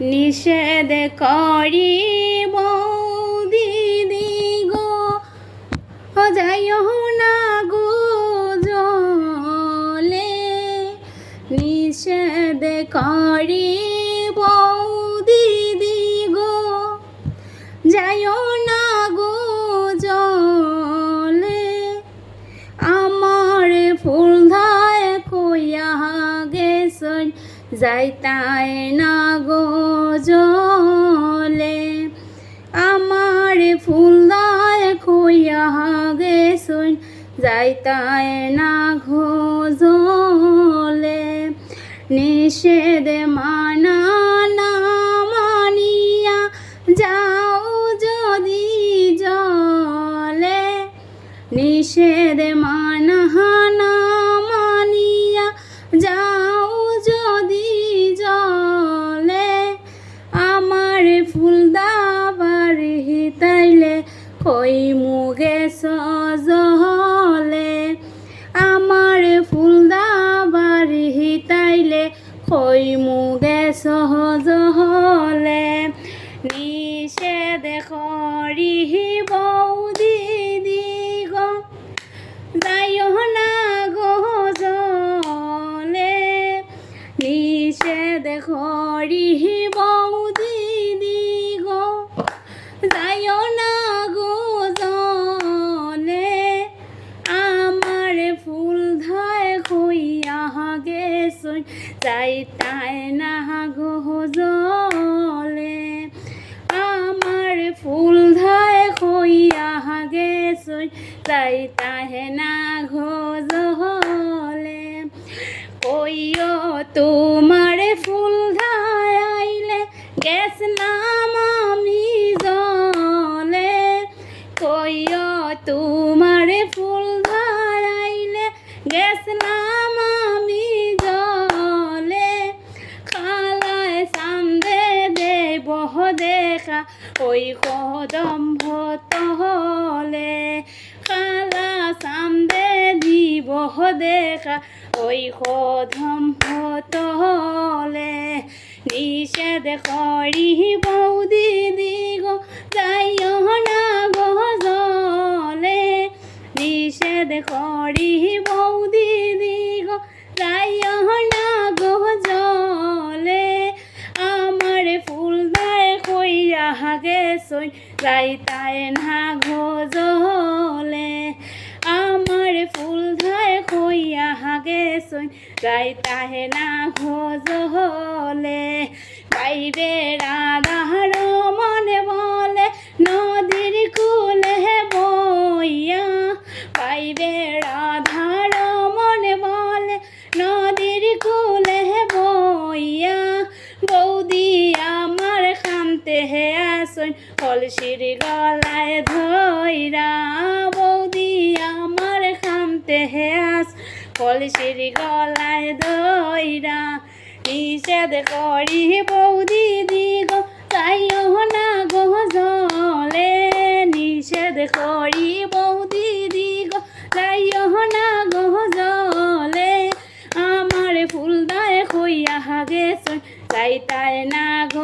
নিষেধ করি দিদি গো। যাই না গো জলে নিষেধ করি যাইতায় না জলে, আমার ফুল ধায় কইয়া গেছন যাইতায় না গো জলে। নিষেধ মানা না মানিয়া যাও যদি জলে, নিষেধ মানহানা কই মুগে সজলে আমার ফুল বাড়ি হিতাইলে কই মুগে সহজ হলে নিষেধ করি খুইয়া গেছুন যাইতায় না গো জলে আমার ফুল ধয় খুইয়া গেছুন যাইতাহে না গো জলে কইও তোমার ফুল ধায় আইলে গেছলাম আমি গেছলাম আমি জলে, খালায় সান্দে দেব দেখা ওই কদম হলে খালা সান্দে দিব দেখা ওই কদম হলে নিষেধ করি বৌদি দিগো যাইও না গো জলে নিষেধ করি বৌদি দিগো যাইও না গো জলে। আমার ফুল দায় কইয়া গেছই যাইতায় না গো জলে। আমার ফুল ধায় কইয়া গেছই যাইতাহে না গো জলে। বাইবে রাধার কলসির গলায় ধৈরা বৌদি আমার খামতে হেয়াস। কলসির গলায় ধৈরা নিষেধ করি বৌদি দিগ তাইও না গো জলে। নিষেধ করি বৌদি দিগ তাইও না গো জলে। আমার ফুলদায় হইয়া গেছ তাই তাই না গো